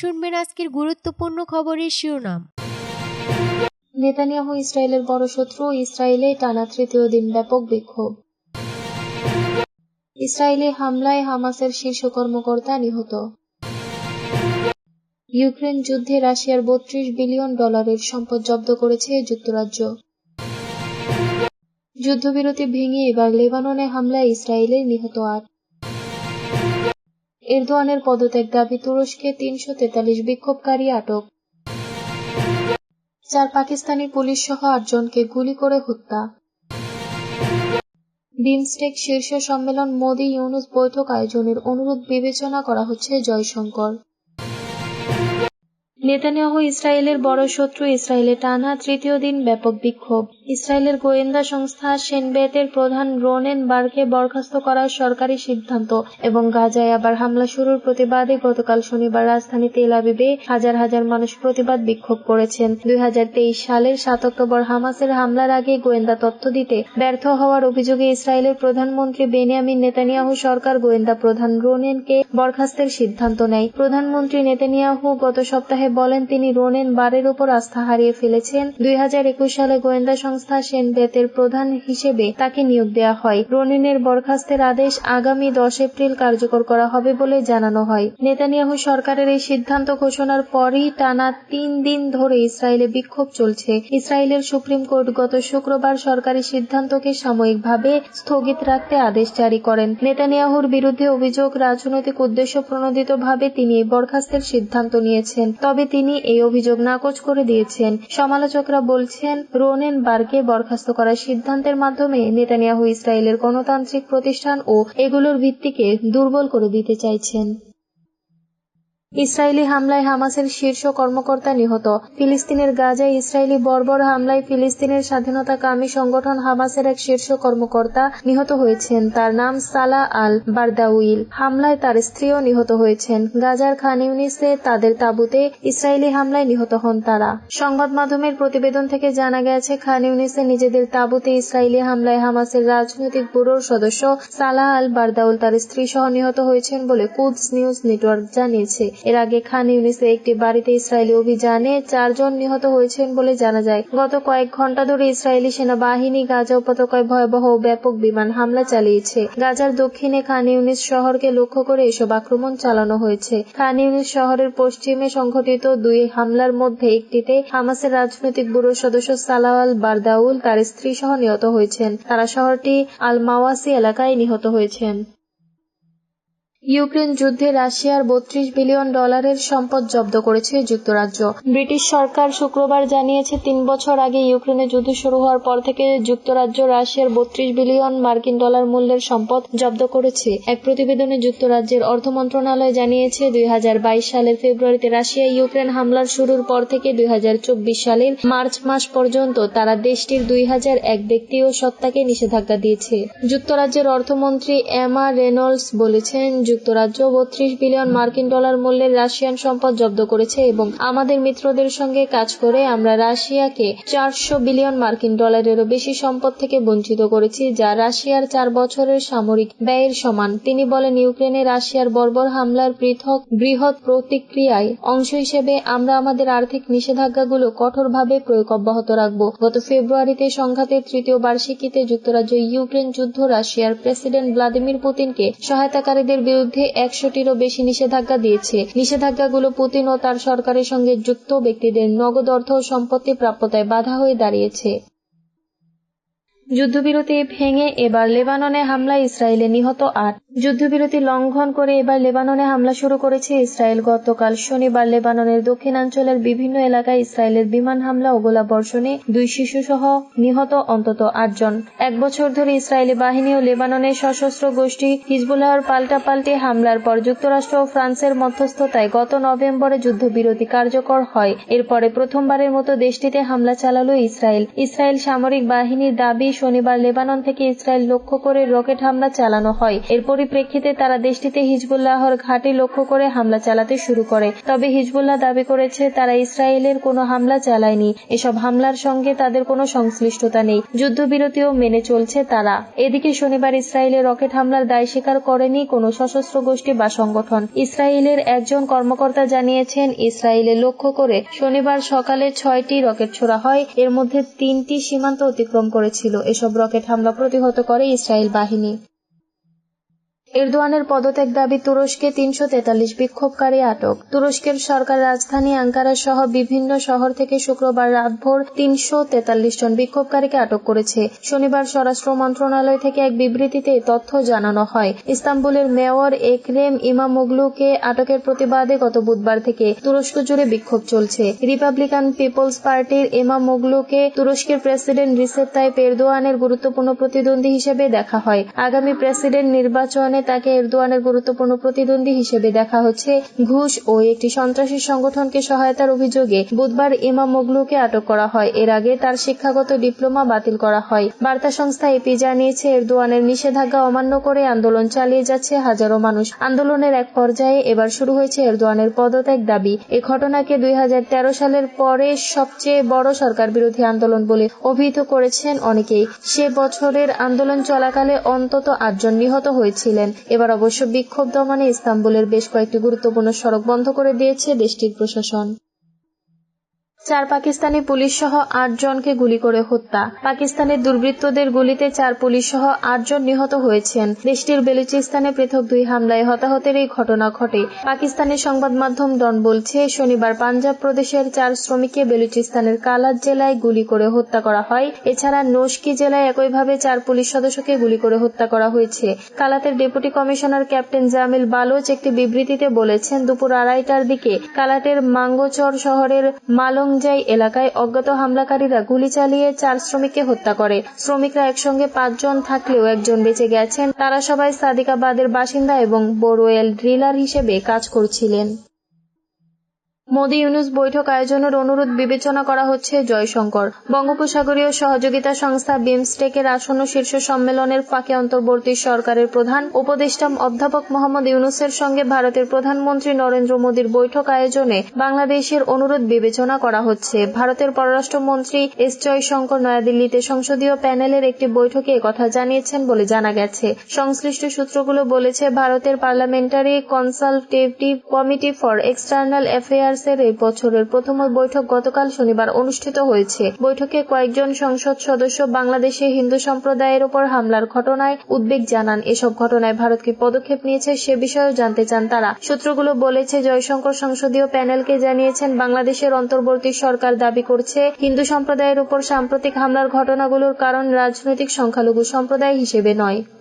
শুনবেন আজকের গুরুত্বপূর্ণ খবরের শিরোনাম। নেতানিয়াহু ইসরায়েলের বড় শত্রু, ইসরায়েলে টানা তৃতীয় দিন ব্যাপক বিক্ষোভ। ইসরায়েলি হামলায় হামাসের শীর্ষ কর্মকর্তা নিহত। ইউক্রেন যুদ্ধে রাশিয়ার বত্রিশ বিলিয়ন ডলারের সম্পদ জব্দ করেছে যুক্তরাজ্য। যুদ্ধবিরতি ভেঙে এবার লেবাননে হামলায় ইসরায়েলে নিহত আট। এরদোয়ানের পদত্যাগ দাবি তুরস্কে তিনশো তেতাল্লিশ বিক্ষোভকারী আটক। চার পাকিস্তানি পুলিশ সহ আটজনকে গুলি করে হত্যা। বিমস্টেক শীর্ষ সম্মেলন মোদি ইউনুস বৈঠক আয়োজনের অনুরোধ বিবেচনা করা হচ্ছে জয়শঙ্কর। নেতানিয়াহু ইসরায়েলের বড় শত্রু ইসরায়েলে টানা তৃতীয় দিন ব্যাপক বিক্ষোভ। ইসরায়েলের গোয়েন্দা সংস্থা সেনবেতের প্রধান রোনেন বারকে বরখাস্ত করার সরকারি সিদ্ধান্ত এবং গাজায় আবার হামলা শুরুর প্রতিবাদে গতকাল শনিবার রাজধানী তেল আবিবে হাজার হাজার মানুষ প্রতিবাদ বিক্ষোভ করেছেন। দুই হাজার তেইশ সালের সাত অক্টোবর হামাসের হামলার আগে গোয়েন্দা তথ্য দিতে ব্যর্থ হওয়ার অভিযোগে ইসরায়েলের প্রধানমন্ত্রী বেনিয়ামিন নেতানিয়াহু সরকার গোয়েন্দা প্রধান রোনেনকে বরখাস্তের সিদ্ধান্ত নেয়। প্রধানমন্ত্রী নেতানিয়াহু গত সপ্তাহে বলেন তিনি, রোনেন বারের উপর আস্থা হারিয়ে ফেলেছেন। দুই হাজার একুশ সালে গোয়েন্দা সংস্থা সেনবেতের প্রধান হিসেবে তাকে নিয়োগ দেওয়া হয়। রোনেনের বরখাস্তের আদেশ আগামী দশ এপ্রিল কার্যকর করা হবে বলে জানানো হয়। নেতানিয়াহু সরকারের এই সিদ্ধান্ত ঘোষণার পরই টানা তিন দিন ধরে ইসরায়েলে বিক্ষোভ চলছে। ইসরায়েলের সুপ্রিম কোর্ট গত শুক্রবার সরকারি সিদ্ধান্তকে সাময়িকভাবে স্থগিত রাখতে আদেশ জারি করেন। নেতানিয়াহুর বিরুদ্ধে অভিযোগ, রাজনৈতিক উদ্দেশ্য প্রণোদিতভাবে তিনি বরখাস্তের সিদ্ধান্ত নিয়েছেন। তবে তিনি এই অভিযোগ নাকচ করে দিয়েছেন। সমালোচকরা বলছেন রোনেন বারকে বরখাস্ত করার সিদ্ধান্তের মাধ্যমে নেতানিয়াহু ইসরায়েলের গণতান্ত্রিক প্রতিষ্ঠান ও এগুলোর ভিত্তিকে দুর্বল করে দিতে চাইছেন। ইসরায়েলি হামলায় হামাসের শীর্ষ কর্মকর্তা নিহত। ফিলিস্তিনের গাজায় ইসরায়েলি বর্বর হামলায় ফিলিস্তিনের স্বাধীনতাকামী সংগঠন হামাসের এক শীর্ষ কর্মকর্তা নিহত হয়েছেন। তার নাম সালা আল বারদাউইল। হামলায় তার স্ত্রীও নিহত হয়েছেন। গাজার খান ইউনিসে তাদের তাবুতে ইসরায়েলি হামলায় নিহত হন তারা। সংবাদ মাধ্যমের প্রতিবেদন থেকে জানা গেছে, খান ইউনিসে নিজেদের তাবুতে ইসরায়েলি হামলায় হামাসের রাজনৈতিক ব্যুরোর সদস্য সালাহ আল বারদাউল তার স্ত্রী সহ নিহত হয়েছেন বলে কুদস নিউজ নেটওয়ার্ক জানিয়েছে। এর আগে খান ইউনিসে একটি বাড়িতে ইসরায়েলি অভিযানে চারজন নিহত হয়েছেন বলে জানা যায়। গত কয়েক ঘণ্টা ধরে ইসরায়েলি সেনাবাহিনী গাজা উপত্যকায় ভয়াবহ ব্যাপক বিমান হামলা চালিয়েছে। গাজার দক্ষিণে খান ইউনিস শহরকে লক্ষ্য করে এসব আক্রমণ চালানো হয়েছে। খান ইউনিস শহরের পশ্চিমে সংঘটিত দুই হামলার মধ্যে একটিতে হামাসের রাজনৈতিক ব্যুরোর সদস্য সালাহ আল বারদাউল তার স্ত্রী সহ নিহত হয়েছেন। তারা শহরটি আল মাওয়াসি এলাকায় নিহত হয়েছেন। ইউক্রেন যুদ্ধে রাশিয়ার বত্রিশ বিলিয়ন ডলারের সম্পদ জব্দ করেছে যুক্তরাজ্য। ব্রিটিশ সরকার শুক্রবার জানিয়েছে, তিন বছর আগে ইউক্রেনে যুদ্ধ শুরু হওয়ার পর থেকে যুক্তরাজ্য রাশিয়ার বত্রিশ বিলিয়ন মার্কিন ডলার মূল্যের সম্পদ জব্দ করেছে। এক প্রতিবেদনে যুক্তরাজ্যের অর্থ মন্ত্রণালয় জানিয়েছে, দুই হাজার বাইশ সালের ফেব্রুয়ারিতে রাশিয়া ইউক্রেন হামলার শুরুর পর থেকে দুই হাজার চব্বিশ সালের মার্চ মাস পর্যন্ত তারা দেশটির দুই হাজার এক ব্যক্তি ও সত্তাকে নিষেধাজ্ঞা দিয়েছে। যুক্তরাজ্যের অর্থমন্ত্রী এমা রেনল্ডস বলেছেন যুক্তরাজ্য বত্রিশ বিলিয়ন মার্কিন ডলার মূল্যের রাশিয়ান সম্পদ জব্দ করেছে এবং আমাদের মিত্রদের সঙ্গে কাজ করে আমরা রাশিয়াকে চারশো বিলিয়ন মার্কিন ডলারেরও বেশি সম্পদ থেকে বঞ্চিত করেছি, যা রাশিয়ার চার বছরের সামরিক ব্যয়ের সমান। তিনি বলেন, ইউক্রেনে রাশিয়ার বর্বর হামলার পৃথক বৃহৎ প্রতিক্রিয়ায় অংশ হিসেবে আমরা আমাদের আর্থিক নিষেধাজ্ঞাগুলো কঠোরভাবে প্রয়োগ অব্যাহত রাখব। গত ফেব্রুয়ারিতে সংঘাতের তৃতীয় বার্ষিকীতে যুক্তরাজ্য ইউক্রেন যুদ্ধ রাশিয়ার প্রেসিডেন্ট ভ্লাদিমির পুতিনকে সহায়তাকারীদের বিরুদ্ধে একশোটিরও বেশি নিষেধাজ্ঞা দিয়েছে। নিষেধাজ্ঞাগুলো পুতিন ও তার সরকারের সঙ্গে যুক্ত ব্যক্তিদের নগদ অর্থ ও সম্পত্তি প্রাপ্যতায় বাধা হয়ে দাঁড়িয়েছে। যুদ্ধবিরতি ভেঙে এবার লেবাননে হামলায় ইসরায়েলে নিহত আট। যুদ্ধবিরতি লঙ্ঘন করে এবার লেবাননে হামলা শুরু করেছে ইসরায়েল। গতকাল শনিবার লেবাননের দক্ষিণাঞ্চলের বিভিন্ন এলাকায় ইসরায়েলের বিমান হামলা ও গোলাবর্ষণে দুই শিশু সহ নিহত অন্তত আটজন। এক বছর ধরে ইসরায়েলি বাহিনী ও লেবাননের সশস্ত্র গোষ্ঠী হিজবুল্লাহর পাল্টাপাল্টি হামলার পর যুক্তরাষ্ট্র ও ফ্রান্সের মধ্যস্থতায় গত নভেম্বরে যুদ্ধবিরতি কার্যকর হয়। এরপরে প্রথমবারের মতো দেশটিতে হামলা চালালো ইসরায়েল। ইসরায়েল সামরিক বাহিনীর দাবি, শনিবার লেবানন থেকে ইসরায়েল লক্ষ্য করে রকেট হামলা চালানো হয়। এর পরিপ্রেক্ষিতে তারা দেশটিতে হিজবুল্লাহর ঘাঁটি লক্ষ্য করে হামলা চালাতে শুরু করে। তবে হিজবুল্লাহ দাবি করেছে, তারা ইসরায়েলের কোনো হামলা চালায়নি। এসব হামলার সঙ্গে তাদের কোনো সংশ্লিষ্টতা নেই। যুদ্ধবিরতিও মেনে চলছে তারা। এদিকে শনিবার ইসরায়েলে রকেট হামলার দায় স্বীকার করেনি কোনো সশস্ত্র গোষ্ঠী বা সংগঠন। ইসরায়েলের একজন কর্মকর্তা জানিয়েছেন, ইসরায়েলে লক্ষ্য করে শনিবার সকালে ছয়টি রকেট ছোড়া হয়। এর মধ্যে তিনটি সীমান্ত অতিক্রম করেছিল। এসব রকেট হামলা প্রতিহত করে ইসরায়েল বাহিনী। এরদোয়ানের পদত্যাগ দাবি তুরস্কে তিনশো তেতাল্লিশ বিক্ষোভকারী আটক। তুরস্কের সরকার রাজধানী আঙ্কারা সহ বিভিন্ন শহর থেকে শুক্রবার রাতভর তিনশো তেতাল্লিশ জন বিক্ষোভকারীকে আটক করেছে। শনিবার স্বরাষ্ট্র মন্ত্রণালয় থেকে এক বিবৃতিতে তথ্য জানানো হয়। ইস্তাম্বুলের মেয়র একরেম ইমামোগলুকে আটকের প্রতিবাদে গত বুধবার থেকে তুরস্ক জুড়ে বিক্ষোভ চলছে। রিপাবলিকান পিপলস পার্টির ইমামোগলুকে তুরস্কের প্রেসিডেন্ট রিসেপ তাইপ এরদোয়ানের গুরুত্বপূর্ণ প্রতিদ্বন্দ্বী হিসেবে দেখা হয়। আগামী প্রেসিডেন্ট নির্বাচনে তাকে এরদোয়ানের গুরুত্বপূর্ণ প্রতিদ্বন্দ্বী হিসেবে দেখা হচ্ছে। ঘুষ ও একটি সন্ত্রাসী সংগঠনকে সহায়তার অভিযোগে বুধবার ইমাম মোগলুকে আটক করা হয়। এর আগে তার শিক্ষাগত ডিপ্লোমা বাতিল করা হয়। বার্তা সংস্থা এপি জানিয়েছে, এরদোয়ানের নিষেধাজ্ঞা অমান্য করে আন্দোলন চালিয়ে যাচ্ছে হাজারো মানুষ। আন্দোলনের এক পর্যায়ে এবার শুরু হয়েছে এরদোয়ানের পদত্যাগ দাবি। এ ঘটনাকে দুই হাজার তেরো সালের পরে সবচেয়ে বড় সরকার বিরোধী আন্দোলন বলে অভিহিত করেছেন অনেকেই। সে বছরের আন্দোলন চলাকালে অন্তত আটজন নিহত হয়েছিলেন। এবার অবশ্য বিক্ষোভ দমনে ইস্তাম্বুলের বেশ কয়েকটি গুরুত্বপূর্ণ সড়ক বন্ধ করে দিয়েছে দেশটির প্রশাসন। চার পাকিস্তানি পুলিশ সহ আট জনকে গুলি করে হত্যা। পাকিস্তানের দুর্বৃত্তদের গুলিতে চার পুলিশ সহ আটজন নিহত হয়েছেন। দেশটির বেলুচিস্তানে পৃথক দুই হামলায় হতাহতের এই ঘটনা ঘটে। পাকিস্তানের সংবাদ মাধ্যম ডন বলছে, শনিবার পাঞ্জাব প্রদেশের চার শ্রমিককে বেলুচিস্তানের কালাত জেলায় গুলি করে হত্যা করা হয়। এছাড়া নোশকি জেলায় একইভাবে চার পুলিশ সদস্যকে গুলি করে হত্যা করা হয়েছে। কালাতের deputy commissioner captain Jamil Baloch একটি বিবৃতিতে বলেছেন, দুপুর আড়াইটার দিকে কালাটের মাঙ্গোচর শহরের মালং যাই এলাকায় অজ্ঞাত হামলাকারীরা গুলি চালিয়ে চার শ্রমিককে হত্যা করে। শ্রমিকরা একসঙ্গে পাঁচজন থাকলেও একজন বেঁচে গেছেন। তারা সবাই সাদিকাবাদের বাসিন্দা এবং বোরোয়েল ড্রিলার হিসেবে কাজ করছিলেন। মোদী ইউনুস বৈঠক আয়োজনের অনুরোধ বিবেচনা করা হচ্ছে জয়শঙ্কর। বঙ্গোপসাগরীয় সহযোগিতা সংস্থা বিমস্টেকের আসন্ন শীর্ষ সম্মেলনের ফাঁকে অন্তর্বর্তী সরকারের প্রধান উপদেষ্টা অধ্যাপক মোহাম্মদ ইউনুসের সঙ্গে ভারতের প্রধানমন্ত্রী নরেন্দ্র মোদীর বৈঠক আয়োজনে বাংলাদেশের অনুরোধ বিবেচনা করা হচ্ছে। ভারতের পররাষ্ট্রমন্ত্রী এস জয়শঙ্কর নয়াদিল্লিতে সংসদীয় প্যানেলের একটি বৈঠকে কথা জানিয়েছেন বলে জানা গেছে। সংশ্লিষ্ট সূত্রগুলো বলেছে, ভারতের parliamentary consultative committee for external affairs এর এই বছরের প্রথম বৈঠক গতকাল শনিবার অনুষ্ঠিত হয়েছে। বৈঠকে কয়েকজন সংসদ সদস্য বাংলাদেশে হিন্দু সম্প্রদায়ের ওপর হামলার ঘটনায় উদ্বেগ জানান। এসব ঘটনায় ভারত কি পদক্ষেপ নিয়েছে সে বিষয়েও জানতে চান তারা। সূত্রগুলো বলেছে, জয়শঙ্কর সংসদীয় প্যানেলকে জানিয়েছেন, বাংলাদেশের অন্তর্বর্তী সরকার দাবি করছে, হিন্দু সম্প্রদায়ের উপর সাম্প্রতিক হামলার ঘটনাগুলোর কারণ রাজনৈতিক সংখ্যালঘু সম্প্রদায় হিসেবে নয়।